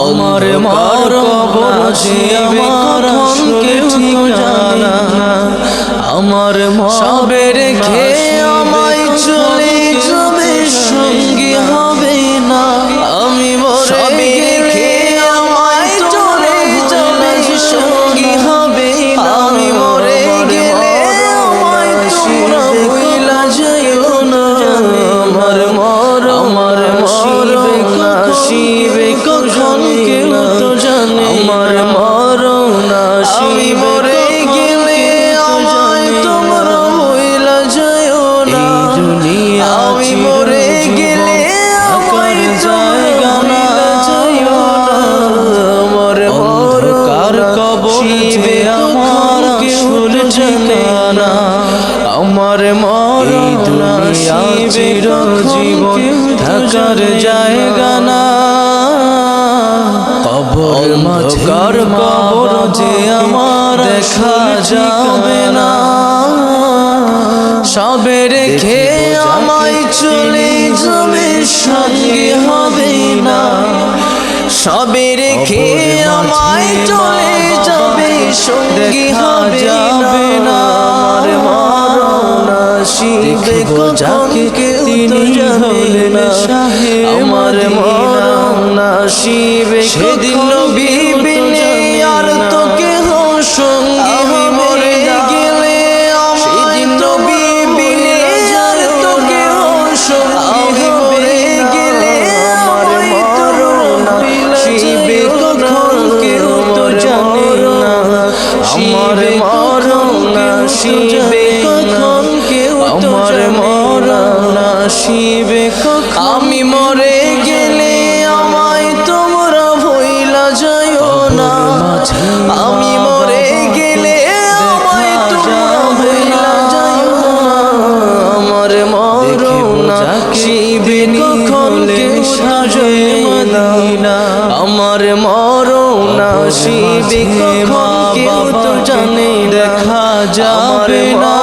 আমার মার কবর আমার আসল ঠিকানা। আমার সবে খেয়ে আমায় চলে ঠিকানা আমার মরণ শিবের জীবন থাকার জায়গা না। কবর মাঝকার কবর যে আমার দেখা যাবে না। সবে রেখে আমায় চলে যাবে সঙ্গে হবে না। সবে রেখে আমায় চলে সঙ্গে হবে না। আমার মরণ আসিবে যাকে তিনি হলেন আমার মরণ আসিবে সেদিন বিবিনে কখন কেউ আমার মরণ শিবে আমি মরে গেলে আমায় তোমরা ভইলা যায় না। আমি আমার মরণ না কখন কেউ তো জানে দেখা যাবে না।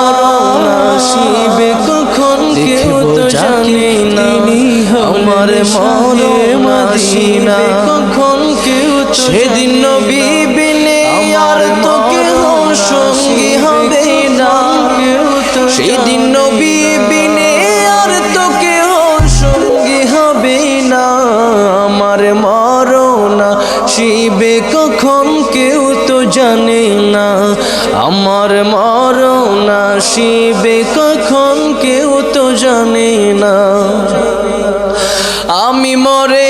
শিবে কখন কেউ তো জানে না। আমার মনে মাদিনা। কখন কেউ সেদিন নবী আমার মরনা শিবে কখন কেউ তো জানে না। আমি মরে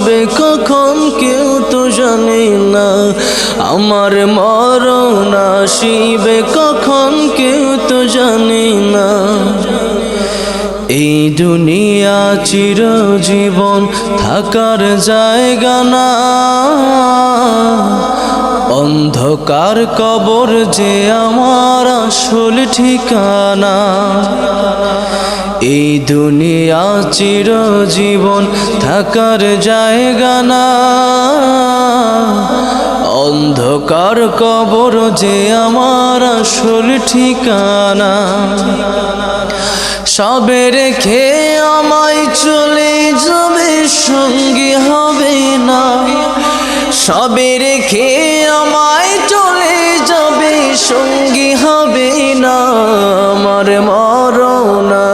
কখন কেউ তো জানে না। এই দুনিয়া চিরজীবন থাকার জায়গা না। অন্ধকার কবর যে আমার আসল ঠিকানা। এই দুনিয়া চিরজীবন থাকার জায়গা না। অন্ধকার কবর যে আমার আসল ঠিকানা। সবে রেখে আমায় চলে যাবে, সঙ্গী হবে না। সবে রেখে আমায় চলে যাবে, সঙ্গী হবে না। আমার মরণ